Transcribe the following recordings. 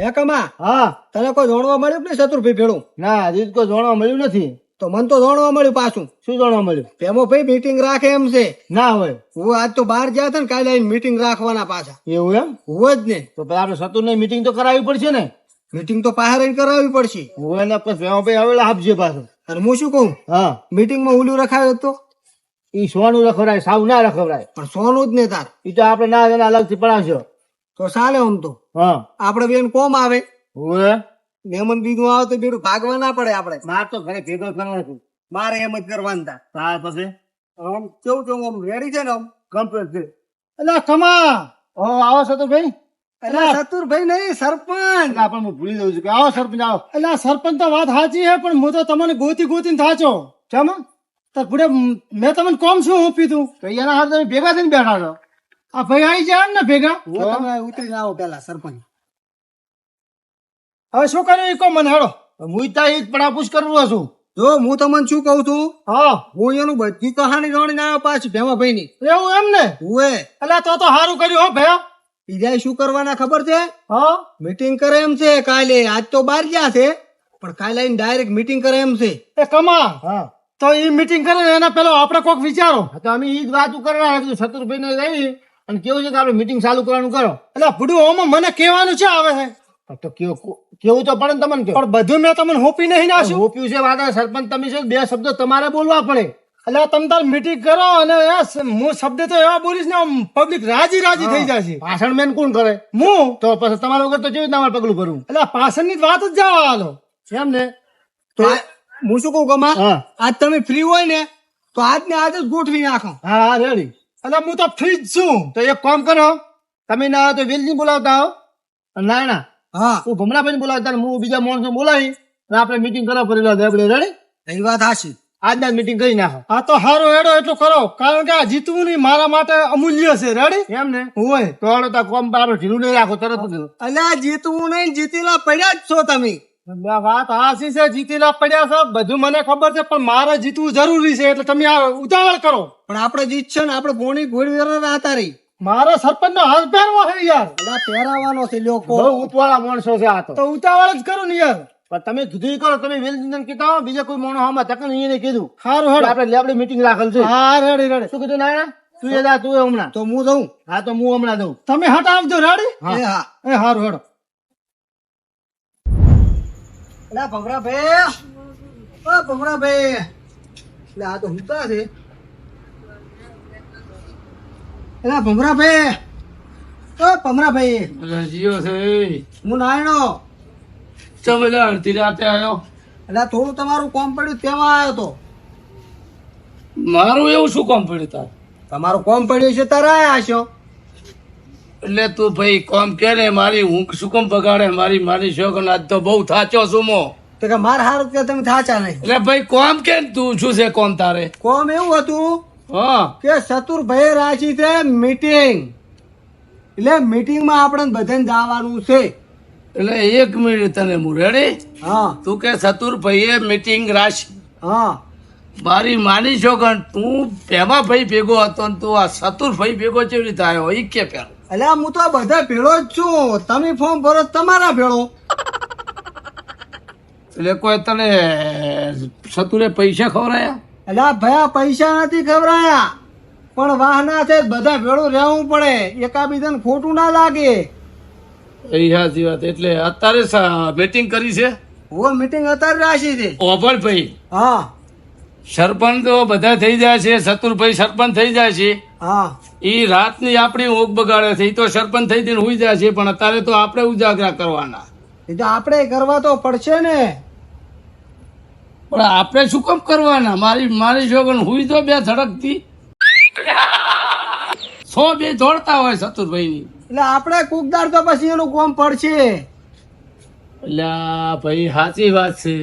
હે કમા? હા. તને કોઈ જોણવા મળ્યું કે નહીં શત્રુભાઈ ભેળું? ના હજી કોઈ જોણવા મળ્યું નથી. તો મને તો જાણવા મળ્યું પાછું. શું જાણવા મળ્યું? પેમો ભાઈ મીટિંગ રાખે એમ છે. ના હોય. હું આજ તો બહાર ગયા હતા ને કાલે આવીને મીટિંગ રાખવાના પાછા. એવું એમ? હું જ ને. તો પેલા આપણે શત્રુને મીટિંગ તો કરાવવી પડશે ને? મીટિંગ તો બહાર રહીને કરાવવી પડશે. હું એના પછી પેમો ભાઈ આવેલા આપજે પાછું. અને હું શું કહું? હા. મીટિંગમાં ઓલું રખાયો તો ઈ સોનું રખવરાય સાવ ના રખવરાય પણ સોનું જ ને તાર. ઈ તો આપણે ના એને અલગથી પડાવશો. તો ચાલે આમ તો. હા. આપણે બેન કોમ આવે? હવે મહેમાન બીજું આવે તો બેડું ભાગવા ના પડે આપણે માર તો ઘરે ભેગો કરવાનો છું. મારે એમ જ કરવાનું તા. તાર પછી? આમ કેવું કેવું આમ રેડી છે ને આમ? કમ્પ્લીટ છે. એટલે કમા ઓ આવો સતુરભાઈ. એટલે ચતુરભાઈ નહીં સરપંચ. એટલે આપણે હું ભૂલી દઉં છું કે આવો સરપંચ આવો. એટલે સરપંચ તો વાત સાચી છે પણ હું તો તમને ગોતી ગોતીને થાચો. ચમ તો પૂરે મેં તમને કોમ શું હું પીધું? તો એના હાથ તમે ભેગા થઈને બેઠા છો. આ ભાઈ આવી જાય ને ભેગા? તમે ઉતરી આવો પેલા સરપંચ. હવે શું કર્યું એ કહો મને હેડો. હું ત્યાં એક પડાપૂછ કરવું છું જો હું તમને શું કહું છું? હા. હું એનું બધી કહાની જાણીને આવ્યો પાછી ભેમા ભાઈ ની એવું એમ ને? હુએ એટલે તો તો સારું કર્યું હો ભયા. બીજા શું કરવાના ખબર છે? હા. મીટિંગ કરે એમ છે કાલે. આજ તો બાર ગયા છે પણ કાલે આવીને ડાયરેક્ટ મીટિંગ કરે એમ છે. એ કમા હા. તો એ મીટિંગ કરે એના પેલો આપણે કોક વિચારો. તો અમે એ જ વાત કરવા શત્રુભાઈ ને જઈ અને કેવું છે કે આપણે મીટિંગ ચાલુ કરવાનું કરો? એટલે ભૂડું ઓમાં મને કહેવાનું છે આવે છે. તો કેવું તો પડે તમને પણ બધું મેં તમને હોપી નહીં નાખ્યું હોપ્યું છે વાદા સરપંચ તમે છો બે શબ્દો તમારે બોલવા પડે. એટલે તમે તાર મીટિંગ કરો અને હું શબ્દ તો એવા બોલીશ ને પબ્લિક રાજી રાજી થઈ જશે. ભાષણ મેન કોણ કરે? હું? તો પછી તમારા વગર તો કેવી તમારે પગલું ભરવું? એટલે જ વાત જ જવા આલો. એમ ને? તો આ- હું શું કહું કમા હા. આજ તમે ફ્રી હોય ને તો આજ ને આજ જ ગોઠવી નાખો. હા રેડી એટલે હું તો ફ્રી જ છું. તો એક કામ કરો તમે ના તો નહીં બોલાવતા હો. ના ના. હા. હું ભમરાભાઈ બોલાવતા હું બીજા માણસો બોલાવી અને આપણે મીટિંગ કરવા પડેલો આપણે રેડી એ વાત હાશી આજના મીટિંગ કરી નાખો. આ તો હારો એડો એટલું કરો. કારણ કે આ જીતવું નહીં મારા માટે અમૂલ્ય છે. રેડી એમ ને? હોય. તો કોમ આપણે ઢીલું નહીં રાખો તરત અલ્યા જીતવું નહીં જીતેલા પડ્યા જ છો તમે. વાત હાસી છે? જીતીલા પડ્યા છે? બધું મને ખબર છે પણ મારે જીતવું જરૂરી છે એટલે તમે આ ઉતાવળ કરો. પણ આપણે જીતશે ને આપણે ભોણી ઘોડી હતા રહી. મારે સરપંચ નો હાથ પહેરવો છે યાર. બધા પહેરાવાનો છે લોકો. બહુ ઉપવાળા માણસો છે આ તો. ઉતાવળ જ કરું ને યાર. પણ તમે કીધું કરો તમે વેલજી કીધા હો, બીજા કોઈ મોણો આમાં તકન એને કીધું. સારું હેડ આપણે લેબડી મીટિંગ રાખેલ છે. હા રેડી રેડી. શું કીધું નાયણા? તું એ જા તું હમણાં. તો હું જઉં? હા તો હું હમણાં જઉં. તમે હટ આવજો રેડી? હા. હા. એ સારું હેડો અલ્યા ભમરાભાઈ. ઓ ભમરાભાઈ. એટલે આ તો હુતા છે. એટલે ભમરા ભાઈ ઓ ભમરાભાઈ. જીઓ છે. હું નાયણો. ચમે અડધી રાતે આવ્યો એટલે થોડું તમારું કોમ પડ્યું તેમાં આવ્યો તો. મારું એવું શું કામ પડ્યું તાર? તમારું કોમ પડ્યું છે તારા આવ્યા છો? એટલે તું ભાઈ કોમ કે ને મારી ઊંઘ શું કામ બગાડે મારી મારી શોખ આજ તો બહુ થાચો છું મો. તો કે માર હારું કે તમે થાચા નહીં. એટલે ભાઈ કોમ કે તું શું છે કોમ તારે? કોમ એવું હતું હા. કે ચતુરભાઈ રાજી છે મીટિંગ એટલે મીટિંગમાં આપણે બધાને જવાનું છે. એટલે એક મિનિટ તને મુરેડી હા. તું કે ચતુરભાઈએ મીટિંગ રાશી. હા. મારી માની છોકન તું પેમા ભાઈ ભેગો હતો ને તું આ ચતુરભાઈ ભેગો કેવી રીતે આવ્યો એ કે પેલો. એટલે હું તો બધા ભેળો જ છું. તમે ફોર્મ ભરો તમારા ભેળો. એટલે કોઈ તને સતુરે પૈસા ખવરાયા એટલે આ ભયા પૈસા નથી ખવરાયા પણ વાહના છે બધા ભેળું રહેવું પડે. એકાબીજાને ખોટું ના લાગે. એ સાચી વાત. એટલે અત્યારે મીટિંગ કરી છે? ઓ મીટિંગ અત્યારે રાખી છે. ઓભળ ભાઈ હા. સરપંચ તો બધા થઈ જાય છે શત્રુભાઈ સરપંચ થઈ જાય છે. હા. એ રાતની આપણી ઊંઘ બગાડે છે એ તો સરપંચ થઈ જઈને હુઈ જાય છે પણ અત્યારે તો આપણે ઉજાગરા કરવાના. એ તો આપણે કરવા તો પડશે ને. પણ આપણે શું કામ કરવાના? મારી મારી જોગન હુઈ તો બે ધડકતી સો બે જોડતા હોય ચતુરભાઈની એટલે આપણે કુકદાર તો પછી એનું કોમ પડશે. એટલે ભાઈ સાચી વાત છે.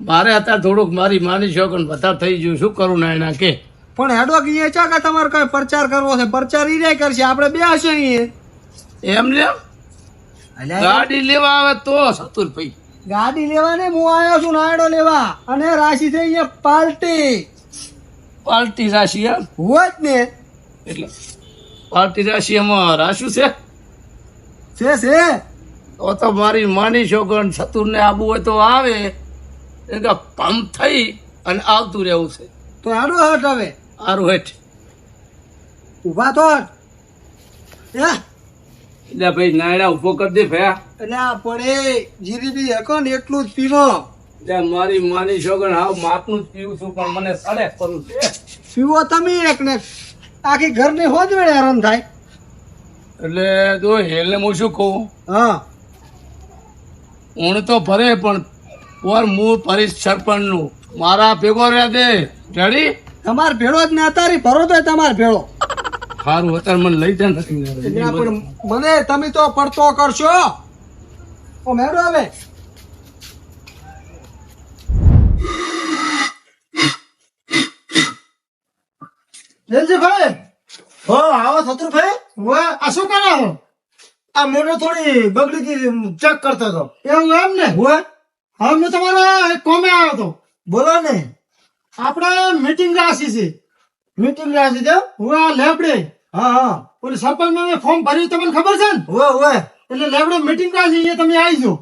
મારે અત્યારે થોડુંક મારી માની છોકરી વધારે થઈ ગયું. શું કરું ના એના કે? પણ હેડો એ છે કે તમારે કઈ પ્રચાર કરવો છે? પ્રચાર ઈ નહીં કરશે. આપણે બે હશે અહીંયા. એમ ને? ગાડી લેવા આવે તો ચતુરભાઈ ગાડી લેવા ને હું આવ્યો છું નાયડો લેવા. અને રાશિ થઈ અહીંયા પાલટી. પાલટી રાશિ એમ? હોય જ ને. એટલે પાલટી રાશિ એમાં રાશુ છે? છે છે. તો તો મારી માની છોકરા સતુરને આબુ હોય તો આવે. એ કે પંપ થઈ અને આવતું રહેવું છે. તો હાડો હટ હવે. સારું હેઠ. ઊભા તો હટ. હે? એટલે ભાઈ નાયડા ઊભો કરી દે ભયા. એટલે આ પડે જીરીબી હકો ને એટલું જ પીવો. એટલે મારી માની છોકરા હાવ માપનું જ પીવું છું પણ મને સડે કરું છે. પીવો તમે એક ને આખી ઘરની હોજ વેળે હેરાન થાય. એટલે જો હેલને હું શું કહું? હા. ઊણ તો ભરે પણ ઓર હું ભરીશ સરપંચનું મારા ભેગો રહ્યા દે. રેડી? તમાર ભેળો જ ના તારી ભરો તો તમાર ભેળો. સારું અત્યારે મને લઈ જાય નથી મને તમે તો પડતો કરશો. ઓ મેળો હવે વેલજીભાઈ હો આવો શત્રુભાઈ વાહ આ શું કરો? આ મોટર થોડી બગડી ચેક કરતો હતો. એવું એમ ને? હોય હવે હું તમારા એક કોમે આવ્યો હતો બોલો ને. આપણે મીટિંગ રાખી છે. મીટિંગ રાખી છે. હું આ લેબડે. હા હા. ઓલી સરપંચ મેં ફોર્મ ભર્યું તમને ખબર છે ને? હોય હોય એટલે લેબડે મીટિંગ રાખી એ તમે આવી જાઓ.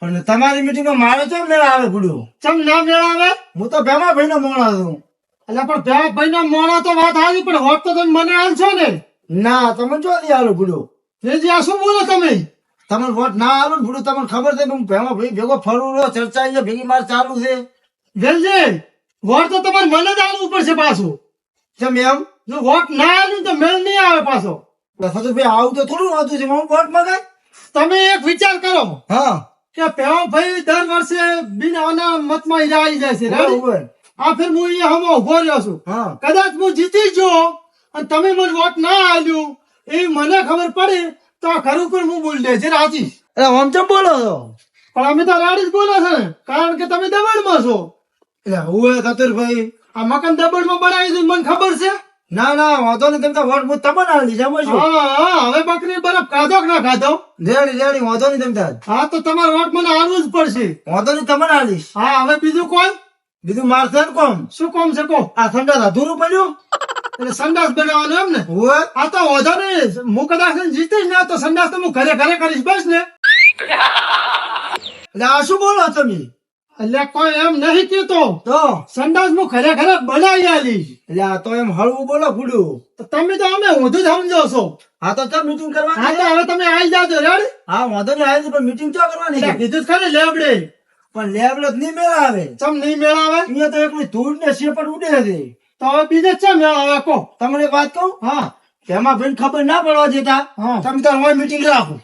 પણ તમારી મીટિંગમાં મારે કેમ મેળ આવે ગુડુ ચમ ના મેળ આવે? હું તો ભેમા ભાઈ નો મોણા છું. એટલે પણ ભેમા ભાઈ ના મોણા તો વાત આવી પણ હોટ તો તમે મને આલશો ને. ના તમે જો આલો ગુડું એ આ શું બોલો તમે? તમને વોટ ના આલો ને ભૂડું તમને ખબર છે હું ભેમા ભાઈ ભેગો ફરું રહ્યો ચર્ચા અહીંયા ભેગી માર ચાલુ છે. વેલજી વોટ તો તમારે મને જ આલવું પડશે પાછું. કેમ એમ? જો વોટ ના આલ્યું તો મેળ નહીં આવે પાછો. ભાઈ આવું તો થોડું હોતું છે હું વોટ મગાય? તમે એક વિચાર કરો. હા. કે પેવા ભાઈ દર વર્ષે બિન આના મતમાં હીરા આવી જાય છે. આ ફેર હું અહીંયા હમો ઊભો રહ્યો છું. હા. કદાચ હું જીતી જો અને તમે મને વોટ ના આલ્યું એ મને ખબર પડે તો ખરું પણ હું બોલ દે છે રાજી. એટલે આમ ચમ બોલો છો? પણ અમે તો રાડી જ બોલો છે ને કારણ કે તમે દબાણમાં છો. એટલે હું શત્રુભાઈ આ મકાન દબાણમાં બનાવી દીધું મને ખબર છે? ના ના વાંધો નહીં તમે તો વોટ બુટ તમને આલી જમો છું હા હવે બકરી બરફ કાધો કે ના ખાધો? રેડી રેડી વાંધો નહીં તમે હા તો તમારે વોટ મને આલવું જ પડશે. વાંધો નહીં તમને આલીશ હા હવે બીજું કોઈ? બીજું મારશે કોમ? શું કોમ છે કો આ ઠંડા અધૂરું પડ્યું? એટલે સંડાસ બનાવવાનો એમ ને? આ તો વધો નહીં. હું કદાચ જીતીશ ને તો સંડાસ તો હું ઘરે ઘરે કરીશ બસ ને. એટલે આ શું બોલો તમે? એટલે કોઈ એમ નહીં કહેતો. તો? સંડાસ હું ઘરે ઘરે બનાવી આલીશ. એટલે આ તો એમ હળવું બોલો ફૂડું તો તમે તો અમે ઊંધું જ સમજો છો. હા તો ચાલ મીટિંગ હા તો હવે તમે આવી જાજો રેડ? હા વાંધો નહીં આવી પણ મીટિંગ ચો કરવાની છે? કીધું જ ખરે લેબડે પણ લેબલો જ નહીં મેળ આવે ચમ નહીં મેળાવે? અહીંયા તો એકલી ધૂળ ને શેપટ ઉડે છે. તો હવે બીજે ચમ છે મેળાવે કો તમને વાત કહું? હા. તેમાં ભાઈ ખબર ના પડવા દેતા હા. તમે તાર હોય મીટિંગ રાખો.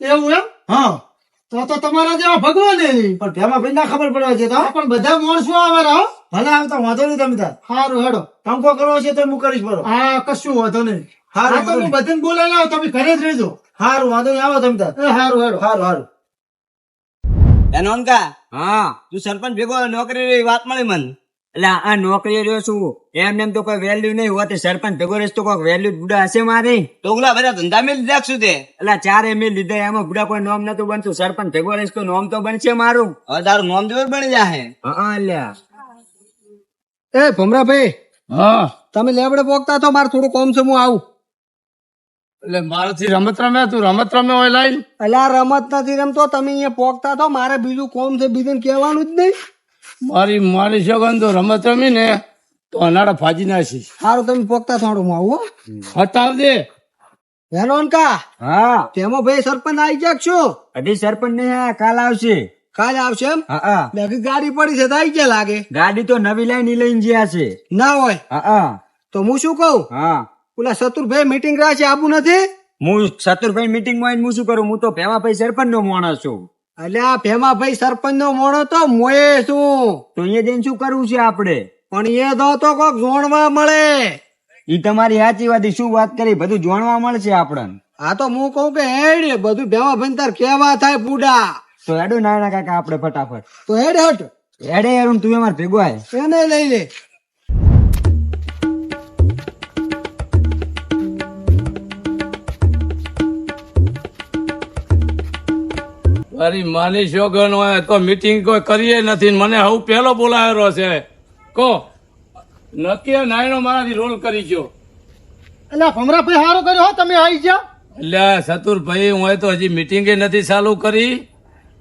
એવું એમ? હા. તો તો તમારા જેવા ભગવાન નહીં પણ ભેમા ભાઈ ના ખબર પડવા દેતા પણ બધા માણસો આવે રહો ભલે આવતા વાંધો નહીં તમે તાર. સારું હેડો. ટંકો કરવો છે તો હું કરીશ બરો. હા કશું વાંધો નહીં. હારું, તો હું બધાને બોલાવી લાવું તમે ઘરે જ રહેજો. સારું વાંધો નહીં. આવો તમે તાર. એ સારું હેડો. સારું સારું એનોનકા હા. તું સરપંચ ભેગો નોકરી વાત મળી મન. એટલે આ નોકરી રહ્યો છું એમ એમ તો કોઈ વેલ્યુ નહીં હોતી. સરપંચ ભેગો રહીશ તો કોઈ વેલ્યુ બુડા હશે મારી? તો ઓલા બધા ધંધા મેં લીધા શું તે? એટલે ચારે મેં લીધા. એમાં બુડા કોઈ નોમ નતું બનતું. સરપંચ ભેગો રહીશ તો નોમ તો બનશે મારું. હવે તારું નોમ જોર બની જાય હા લ્યા એ ભમરાભાઈ હા. તમે લેબડે પોકતા તો મારે થોડું કોમ છે હું આવું. એટલે મારાથી રમત રમે તું રમત રમે હોય લાઈન. એટલે રમત નથી રમતો. તમે અહીંયા પોકતા તો મારે બીજું કોમ છે બીજું કહેવાનું જ નહીં. મારી મારી સગન તો રમત રમી ને તો અનાડા ફાજી નાખીશ. સારું તમે પોકતા થોડું હું. આવું હટાવ દે હેલો કા હા. તેમાં ભાઈ સરપંચ આવી જાક છો? અઢી સરપંચ ને કાલ આવશે. કાલ આવશે એમ? હા હા. બાકી ગાડી પડી છે તો આવી ગયા લાગે. ગાડી તો નવી લાઈન લઈને જ્યાં છે. ના હોય. હા હા. તો હું શું કહું? હા. પેલા શત્રુભાઈ મીટિંગ રાખે આબુ નથી? હું ચતુરભાઈ મીટિંગમાં હું શું કરું? હું તો ભેમાભાઈ સરપંચ નો માણસ છું. એટલે આ ભેમાભાઈ સરપંચ નો મોડો તો મોયે શું? તો અહીંયા જઈને શું કરવું છે આપણે? પણ એ તો તો કોક જોણવા મળે. ઈ તમારી સાચી વાત શું વાત કરી? બધું જાણવા મળશે આપણને. આ તો હું કહું કે હેડ બધું ભેમા ભંતર કેવા થાય પૂડા તો હેડો નાના કાકા આપણે ફટાફટ. તો હેડ હટ. હેડે યાર તું અમાર ભેગો આય. એને લઈ લે. મારી માની શોગન હોય તો મીટિંગ કોઈ કરીએ નથી મને હવે પહેલો બોલાવેલો છે. કો નક્કી નાયણો મારાથી રોલ કરી ગયો. એટલે ભમરાભાઈ સારું કર્યો હો તમે આવી ગયા? એટલે સતુરભાઈ હું તો હજી મીટિંગે નથી ચાલુ કરી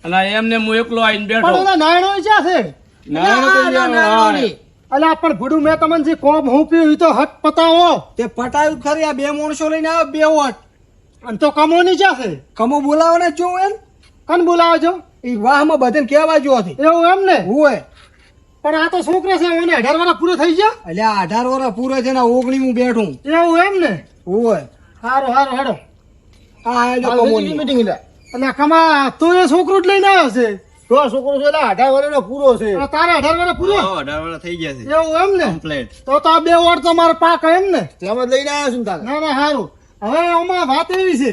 અને એમને હું એકલો આવીને બેઠો. પણ નાયણો છે? નારાયણ તો અલ્યા પણ ભૂડું મેં તમને જે કોમ હું પીવું ઈ તો હટ પતાવો. તે પટાયું ખરી આ બે માણસો લઈને આવ્યો બે વોટ. અને તો કમોની ક્યાં છે? કમો ને જો એમ? કન બોલાવો છો એ વાહમાં બધાને કહેવા જો હતી એવું એમ ને? હોય. પણ આ તો છોકરા છે એને અઢાર વર્ષ પૂરો થઈ ગયા? એટલે અઢાર વર્ષ પૂરા છે ને ઓગણી હું બેઠું એવું એમ ને? હોય. સારું સારું હેડો. કમોની મીટિંગ એટલે અને કમા તું એ છોકરું જ લઈને આવ્યો છે. તો છોકરો છે એટલે અઢાર વર્ષનો પૂરો છે. તારે અઢાર વર્ષ પૂરો? અઢાર વર્ષ થઈ ગયા છે. એવું એમ ને? કમ્પ્લેટ તો તો આ બે વર્ષ તમારે પાક એમ ને? તેમાં જ લઈને આવ્યો છું ને તારે. ના ના સારું હવે આમાં વાત એવી છે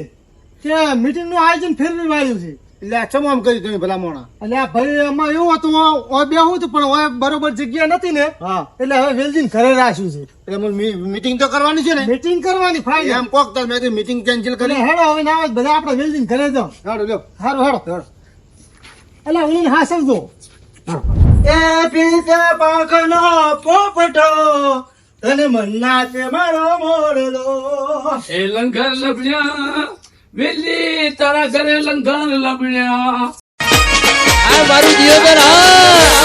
કે મીટિંગનું આયોજન ફેરવી વાળ્યું છે. એટલે આ ચમ આમ કરી તમે ભલા મોણા એટલે આ ભાઈ એમાં એવું હતું બે હું હતું પણ ઓય બરોબર જગ્યા નથી ને હા. એટલે હવે વેલજીને ઘરે રાખ્યું છે. એટલે મને મીટિંગ તો કરવાની છે ને. મીટિંગ કરવાની ફાઇનલ. એમ કોક તો મેં મીટિંગ કેન્સલ કરી. હેડો હવે ના આવે બધા આપણે વેલજીને ઘરે જાઓ. હાડો લ્યો. સારું હેડો. એટલે હું હા. સમજો એ પીતે પાંખનો પોપટો તને મન્ના છે મારો મોરલો. એ લંગર વેલી તારા ઘરે લંઘન લમણ્યા આ મારું જીવન હા.